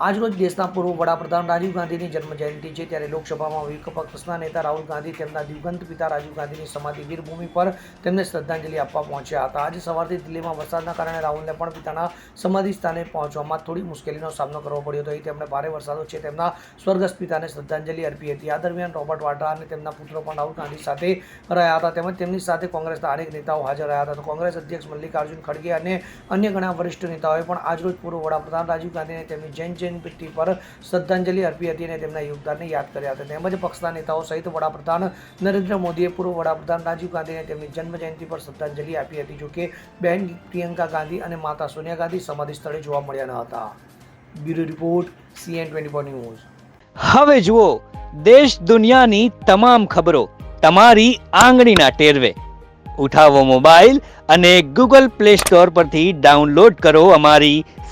આજરોજ દેશના પૂર્વ વડાપ્રધાન રાજીવ ગાંધીની જન્મ જયંતિ છે ત્યારે લોકસભામાં વિપક્ષના નેતા રાહુલ ગાંધી, તેમના દિવંગત પિતા રાજીવ ગાંધીની સમાધિ વીરભૂમિ પર તેમને શ્રદ્ધાંજલિ આપવા પહોંચ્યા હતા. આજે સવારથી દિલ્હીમાં વરસાદના કારણે રાહુલને પણ પિતાના સમાધિ સ્થાને પહોંચવામાં થોડી મુશ્કેલીનો સામનો કરવો પડ્યો હતો. તેમણે ભારે વરસાદો છે તેમના સ્વર્ગસ્થ પિતાને શ્રદ્ધાંજલિ અર્પી હતી. આ દરમિયાન રોબર્ટ વાડ્રા અને તેમના પુત્રો પણ રાહુલ ગાંધી સાથે રહ્યા હતા. તેમજ તેમની સાથે કોંગ્રેસના અનેક નેતાઓ હાજર રહ્યા હતા. તો કોંગ્રેસ અધ્યક્ષ મલ્લિકાર્જુન ખડગે અને અન્ય ઘણા વરિષ્ઠ નેતાઓએ પણ આજરોજ પૂર્વ વડાપ્રધાન રાજીવ ગાંધીને તેમની જૈન જયંતિ પર શ્રદ્ધાંજલિ અર્પી હતી અને તેમના યોગદાનને યાદ કર્યા હતા. તેમજ પક્ષના નેતાઓ સહિત વડાપ્રધાન નરેન્દ્ર મોદીએ પૂર્વ વડાપ્રધાન રાજીવ ગાંધીને તેમની જન્મ જયંતિ પર શ્રદ્ધાંજલિ આપી હતી, જોકે બહેન પ્રિયંકા ગાંધી અને માતા સોનિયા ગાંધી સમાધિ સ્થળે જોવા મળ્યા ન હતા. Bureau report CN twenty four news. હવે જુઓ, દેશ દુનિયાની તમામ ખબરો તમારી આંગળીના ટેરવે. ઉઠાવો મોબાઈલ અને ગૂગલ પ્લે સ્ટોર પરથી ડાઉનલોડ કરો અમારી